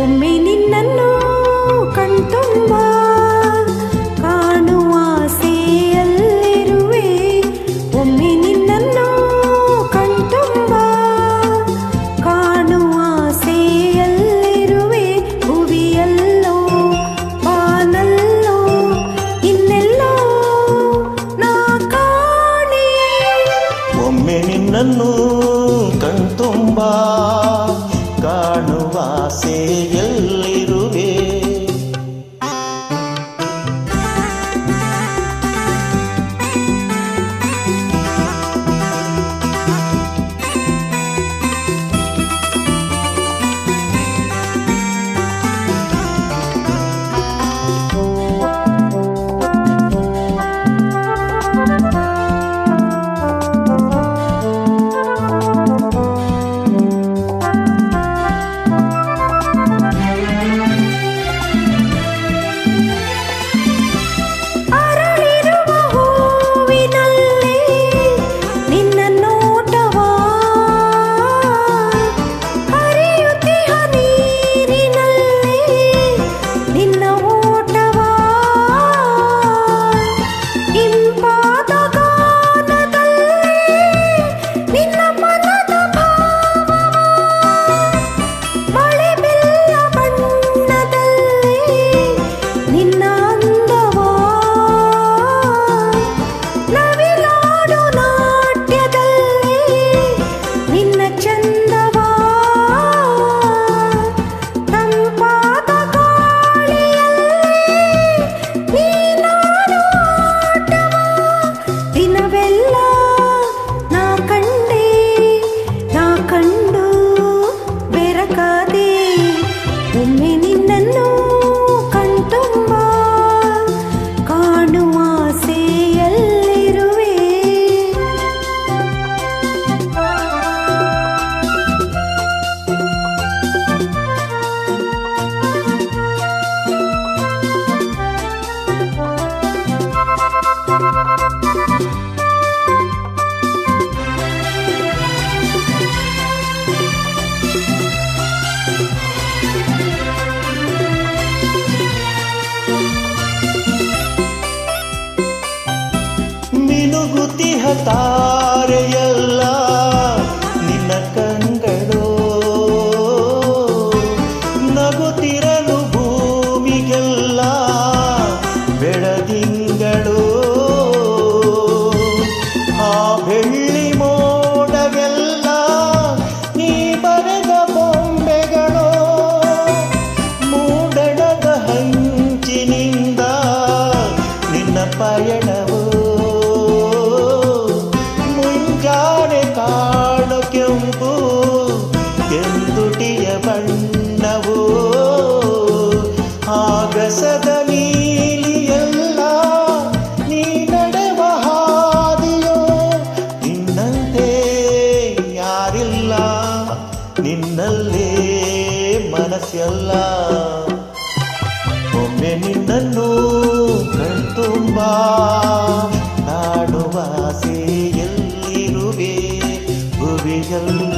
ಒಮ್ಮೆ ನಿನ್ನನ್ನು ಕಣ್ತುಂಬ ಕಾಣುವ ಆಸೆಯಲ್ಲಿರುವೆ ಒಮ್ಮೆ ನಿನ್ನನ್ನು ಕಣ್ತುಂಬ ಕಾಣುವ ಆಸೆಯಲ್ಲಿರುವೆ ಭುವಿಯಲ್ಲೋ ಪಾನಲ್ಲೋ ಇನ್ನೆಲ್ಲೋ ನಾ ಕಾಣೆ ಒಮ್ಮೆ ನಿನ್ನನ್ನು ಕಣ್ತುಂಬ ಕಾಣುವ ಸೇಯಲ್ಲಿ ತಾರೆಯಲ್ಲ ನಿನ್ನ ಭೂಮಿಗೆಲ್ಲ ಆ ಬೆಳ್ಳಿ ನೀ ಬರೆದ ಮೂಡಣದ ಹಂಚಿನಿಂದ ನಿನ್ನ ಪಯಣವು ಕೆಂದುಟಿಯ ಬಣ್ಣವೋ? ಆಗಸದ ನೀಲಿಯಲ್ಲ, ನೀ ನಡೆವ ಹಾದಿಯೋ? ನಿನ್ನಂತೆ ಯಾರಿಲ್ಲ, ನಿನ್ನಲ್ಲೇ ಮನಸ್ಸಲ್ಲ ಒಮ್ಮೆ ನಿನ್ನನ್ನು ಕಣ್ತುಂಬ ಕಾಣುವ ಎಲ್ಲಿರುವೆ ಭುವಿಯಲ್ಲೋ